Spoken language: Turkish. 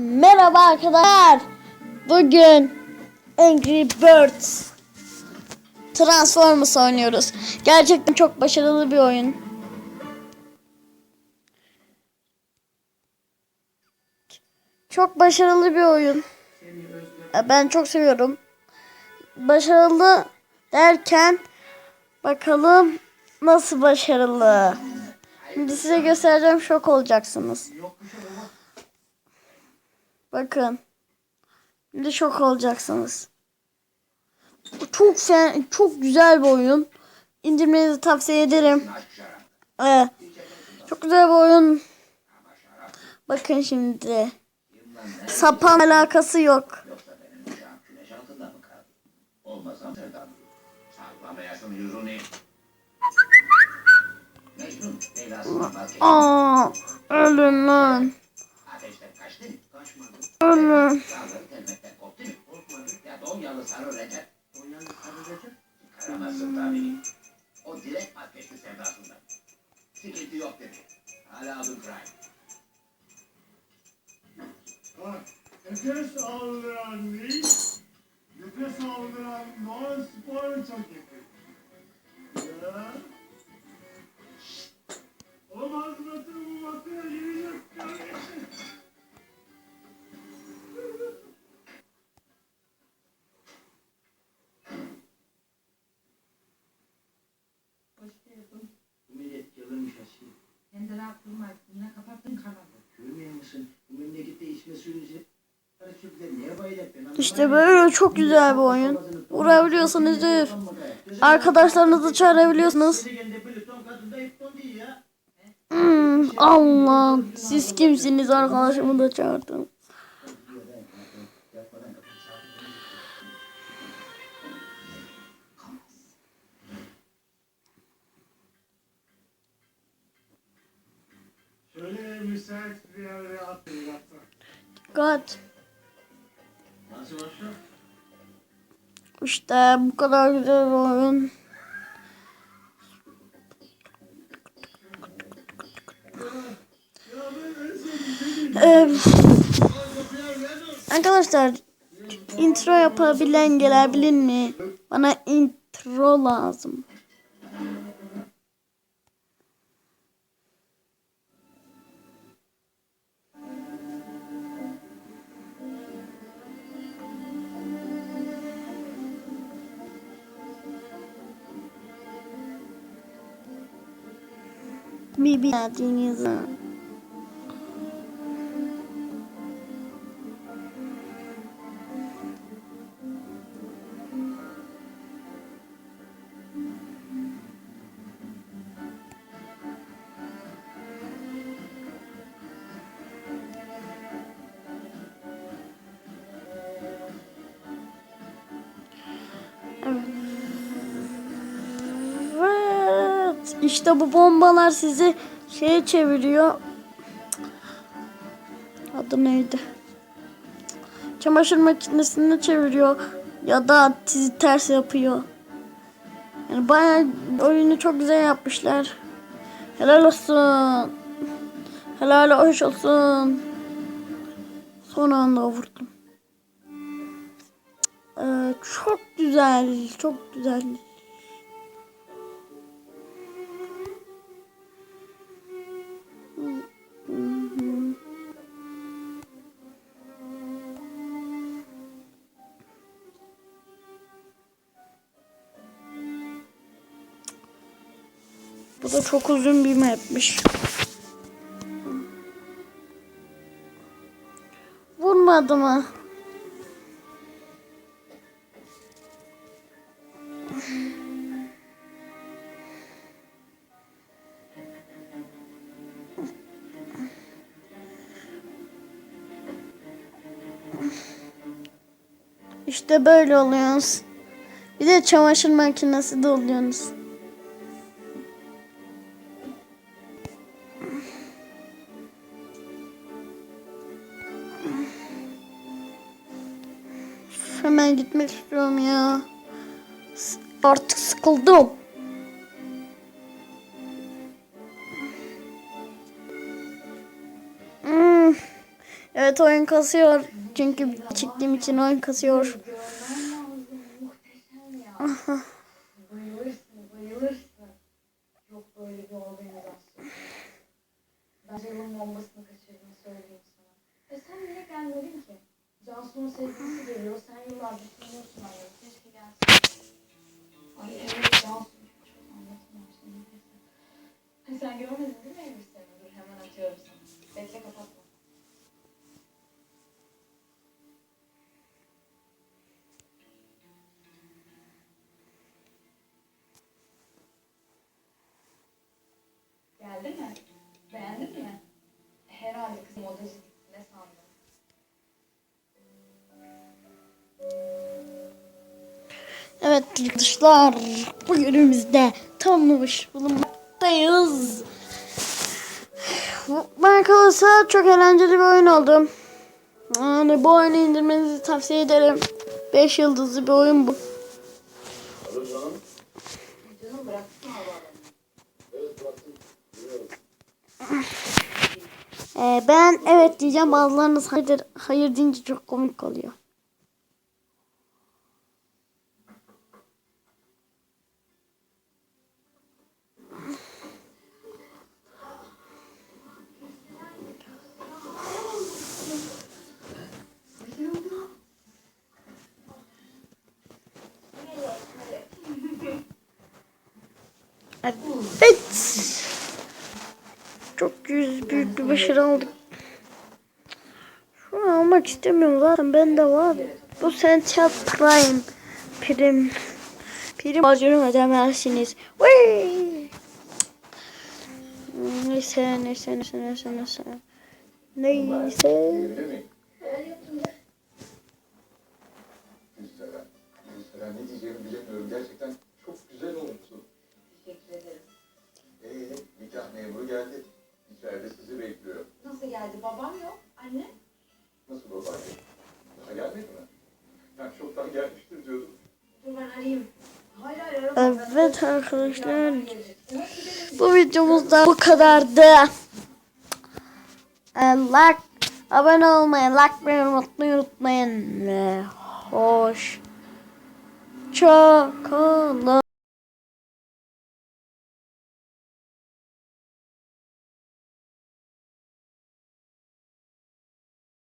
Merhaba arkadaşlar. Bugün Angry Birds Transformers oynuyoruz. Gerçekten çok başarılı bir oyun. Çok başarılı bir oyun. Ben çok seviyorum. Başarılı derken bakalım nasıl başarılı. Şimdi size göstereceğim şok olacaksınız. Bakın. Şimdi şok olacaksınız. Çok fen, çok güzel bir oyun. İndirmenizi tavsiye ederim. Ee, çok güzel bir oyun. Bakın şimdi. Sapan alakası yok. Aa, ölün lan. Ateşten kaçtı mı? Kaçmadı. Ölün. Dağları telmekten koptu mu? Korkmadı. Ya Donyalı sarı Recep. Donyalı sarı Recep? Çıkaramazsın tabii. O direkt ateşli sevdasından. Sıkıntı yok dedi. Hala adım Prime. Bak, nefes aldıran değil, nefes aldıran Noah Spor'u çok yakın. Ya. O mazbatı bu batıya aklına kapattın kanalı. Görmüyor musun? Bu memlekette içme suyunu İşte böyle çok güzel bir oyun. Vurabiliyorsunuzdur. Arkadaşlarınızı çağırabiliyorsunuz. Hmm, Allah. Siz kimsiniz arkadaşımı da çağırdım. Müsait bir yere hatta. Dikkat. Nasıl başlıyor? İşte bu kadar güzel oyun. Ee, arkadaşlar intro yapabilen gelebilir mi? Bana intro lazım. Bibit. İşte bu bombalar sizi şeye çeviriyor. Adı neydi? Çamaşır makinesini çeviriyor. Ya da sizi ters yapıyor. Yani bayağı oyunu çok güzel yapmışlar. Helal olsun. Helal hoş olsun. Son anda vurdum. Ee, çok güzel. Çok güzel. Bu da çok uzun bir mapmiş. Vurmadı mı? İşte böyle oluyorsunuz. Bir de çamaşır makinesi de oluyorsunuz. Hemen gitmek istiyorum ya. Artık sıkıldım. Hmm. Evet oyun kasıyor. Çünkü çıktığım için oyun kasıyor. Görmen Evet arkadaşlar bugünümüzde tamamlamış bulunmaktayız. Bu arkadaşlar çok eğlenceli bir oyun oldu. Yani bu oyunu indirmenizi tavsiye ederim. 5 yıldızlı bir oyun bu. Ee, ben evet diyeceğim bazılarınız hayır, hayır deyince çok komik oluyor. Evet. Çok yüz büyük bir başarı aldık. Şunu almak istemiyorum zaten bende var. Bu Central Prime prim prim harcını ödemezsiniz. Vay! Neyse neyse neyse neyse neyse. Neyse. Gelmiştir diyordum. Dur ben arayayım. Hayır hayır arama. Evet arkadaşlar. Bu videomuz da bu kadardı. Ee, like, abone olmayı, like unutmayı unutmayın. Hoş. Çakalın.